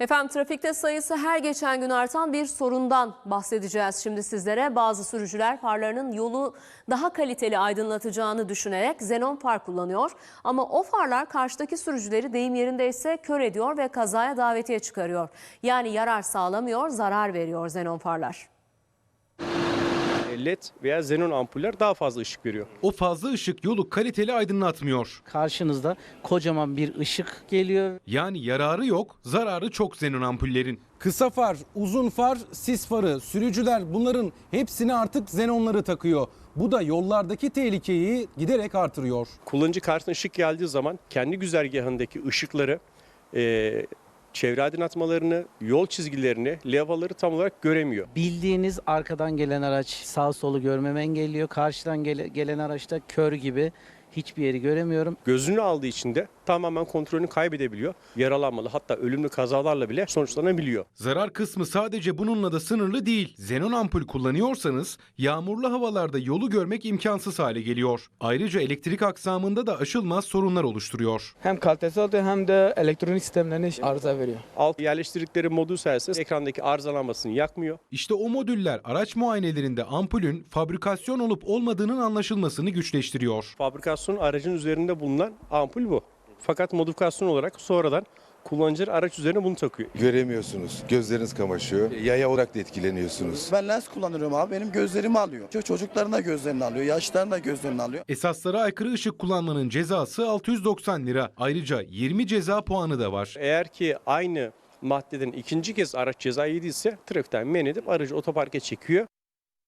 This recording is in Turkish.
Efendim trafikte sayısı her geçen gün artan bir sorundan bahsedeceğiz şimdi sizlere. Bazı sürücüler farlarının yolu daha kaliteli aydınlatacağını düşünerek xenon far kullanıyor. Ama o farlar karşıdaki sürücüleri deyim yerindeyse kör ediyor ve kazaya davetiye çıkarıyor. Yani yarar sağlamıyor, zarar veriyor xenon farlar. LED veya xenon ampuller daha fazla ışık veriyor. O fazla ışık yolu kaliteli aydınlatmıyor. Karşınızda kocaman bir ışık geliyor. Yani yararı yok, zararı çok xenon ampullerin. Kısa far, uzun far, sis farı, sürücüler bunların hepsini artık xenonları takıyor. Bu da yollardaki tehlikeyi giderek artırıyor. Kullanıcı karşısına ışık geldiği zaman kendi güzergahındaki ışıkları, e, çevre aydınlatmalarını, yol çizgilerini, levhaları tam olarak göremiyor. Bildiğiniz arkadan gelen araç sağ solu görmemi engelliyor. Karşıdan gele- gelen araçta kör gibi hiçbir yeri göremiyorum. Gözünü aldığı için de tamamen kontrolünü kaybedebiliyor. Yaralanmalı hatta ölümlü kazalarla bile sonuçlanabiliyor. Zarar kısmı sadece bununla da sınırlı değil. Xenon ampul kullanıyorsanız yağmurlu havalarda yolu görmek imkansız hale geliyor. Ayrıca elektrik aksamında da aşılmaz sorunlar oluşturuyor. hem kalitesi artıyor hem de elektronik sistemlerine arıza veriyor. Alt yerleştirdikleri modül sayesinde ekrandaki arızalanmasını yakmıyor. İşte o modüller araç muayenelerinde ampulün fabrikasyon olup olmadığının anlaşılmasını güçleştiriyor. Fabrikasyonun aracın üzerinde bulunan ampul bu. Fakat modifikasyon olarak sonradan kullanıcılar araç üzerine bunu takıyor. Göremiyorsunuz. Gözleriniz kamaşıyor. Yaya olarak da etkileniyorsunuz. Ben lens kullanıyorum abi. Benim gözlerimi alıyor. Ço- Çocukların da gözlerini alıyor. Yaşlıların da gözlerini alıyor. Esaslara aykırı ışık kullanmanın cezası 690 lira. Ayrıca 20 ceza puanı da var. Eğer ki aynı maddeden ikinci kez araç ceza yediyse trafikten men edip aracı otoparka çekiyor.